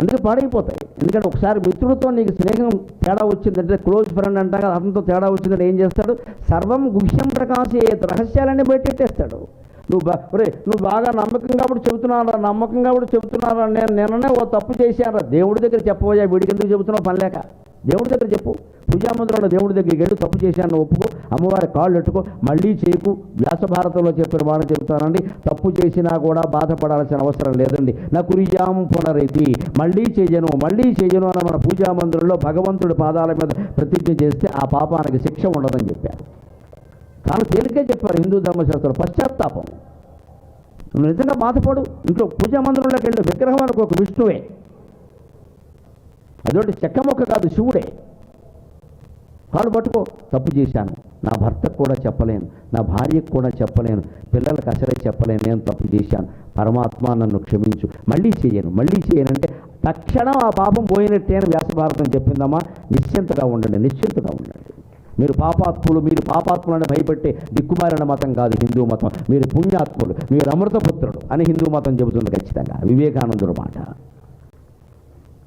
అందుకే పాడైపోతాయి. ఎందుకంటే ఒకసారి మిత్రుడితో నీకు స్నేహం తేడా వచ్చిందంటే క్లోజ్ ఫ్రెండ్ అంటాం కదా అతనితో తేడా వచ్చిందంటే ఏం చేస్తాడు? సర్వం గుహ్యం ప్రకాశే రహస్యాలన్నీ బయటెట్టేస్తాడు. నువ్వు బా నువ్వు బాగా నమ్మకం కాబట్టి చెబుతున్నారా నమ్మకం కాబట్టి చెబుతున్నారా నేను నిన్ననే ఓ తప్పు చేశారా దేవుడి దగ్గర చెప్పబోయా వీడికి ఎందుకు చెబుతున్నావు? పని లేక. దేవుడి దగ్గర చెప్పు. పూజామందిరంలో దేవుడి దగ్గరికి వెళ్ళి తప్పు చేశాను ఒప్పుకో. అమ్మవారి కాళ్ళు ఎట్టుకో మళ్ళీ చేయకు. వ్యాస భారతంలో చెప్పిన మాట చెబుతానండి. తప్పు చేసినా కూడా బాధపడాల్సిన అవసరం లేదండి. నా కురియాం పునరైతి. మళ్ళీ చేయను మళ్ళీ చేయను అన్న మన పూజా మందిరంలో భగవంతుడి పాదాల మీద ప్రతిజ్ఞ చేస్తే ఆ పాపానికి శిక్ష ఉండదని చెప్పారు. చాలా తేలికే చెప్పారు హిందూ ధర్మశాస్త్రం పశ్చాత్తాపం. నువ్వు నిజంగా బాధపడు. ఇంట్లో పూజా మందిరంలోకి వెళ్ళు విగ్రహం అనుకో ఒక విష్ణువే. అదొకటి చెక్క మొక్క కాదు శివుడే. కాలు పట్టుకో తప్పు చేశాను. నా భర్తకు కూడా చెప్పలేను నా భార్యకు కూడా చెప్పలేను పిల్లలకు అసలే చెప్పలేను నేను తప్పు చేశాను. పరమాత్మ నన్ను క్షమించు. మళ్ళీ చేయను. మళ్ళీ చేయనంటే తక్షణం ఆ పాపం పోయినట్టే అని వ్యాసభారతం చెప్పిందమ్మా. నిశ్చింతగా ఉండండి నిశ్చింతగా ఉండండి. మీరు పాపాత్ములు మీరు పాపాత్ములను భయపెట్టే దిక్కుమారిన మతం కాదు హిందూ మతం. మీరు పుణ్యాత్ములు మీరు అమృతపుత్రుడు అని హిందూ మతం చెబుతుంది ఖచ్చితంగా. వివేకానందుడు మాట.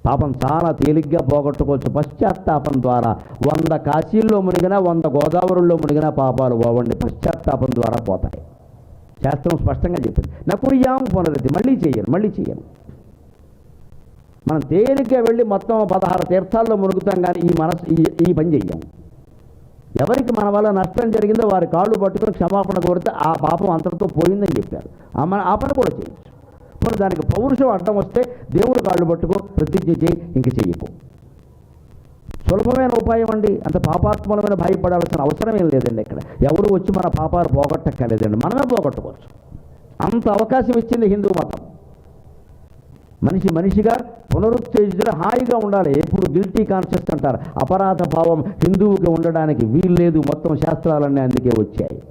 పాపం చాలా తేలిగ్గా పోగొట్టుకోవచ్చు. పశ్చాత్తాపం ద్వారా వంద కాశీల్లో మునిగినా వంద గోదావరిలో మునిగినా పాపాలు పోవండి. పశ్చాత్తాపం ద్వారా పోతాయి. శాస్త్రం స్పష్టంగా చెప్పింది. నకుర్యాం పునరతి మళ్ళీ చేయను మళ్ళీ చేయను మనం తేలిగ్గా వెళ్ళి మొత్తం పదహారు తీర్థాల్లో మునుగుతాం కానీ ఈ మనసు ఈ ఈ పని చెయ్యం. ఎవరికి మన వల్ల నష్టం జరిగిందో వారి కాళ్ళు పట్టుకొని క్షమాపణ కోరితే ఆ పాపం అంతటితో పోయిందని చెప్పారు. ఆ మన ఆ పని కూడా చేయొచ్చు మరి దానికి పౌరుషం అడ్డం వస్తే దేవుడు కాళ్ళు పట్టుకో ప్రతిజ్ఞ చేయి ఇంక చెయ్యకు. సులభమైన ఉపాయం అండి. అంత పాపాత్మలమైన భయపడాల్సిన అవసరం ఏం లేదండి ఇక్కడ. ఎవరు వచ్చి మన పాపాలు పోగొట్టక్కర్లేదండి. మనమే పోగొట్టుకోవచ్చు. అంత అవకాశం ఇచ్చింది హిందూ మతం. మనిషి మనిషిగా పునరుత్తేజితుడు హాయిగా ఉండాలి. ఎప్పుడు గిల్టీ కాన్షియస్ అంటారు. అపరాధ భావం హిందువుకి ఉండడానికి వీల్లేదు. మొత్తం శాస్త్రాలన్నీ అందుకే వచ్చాయి.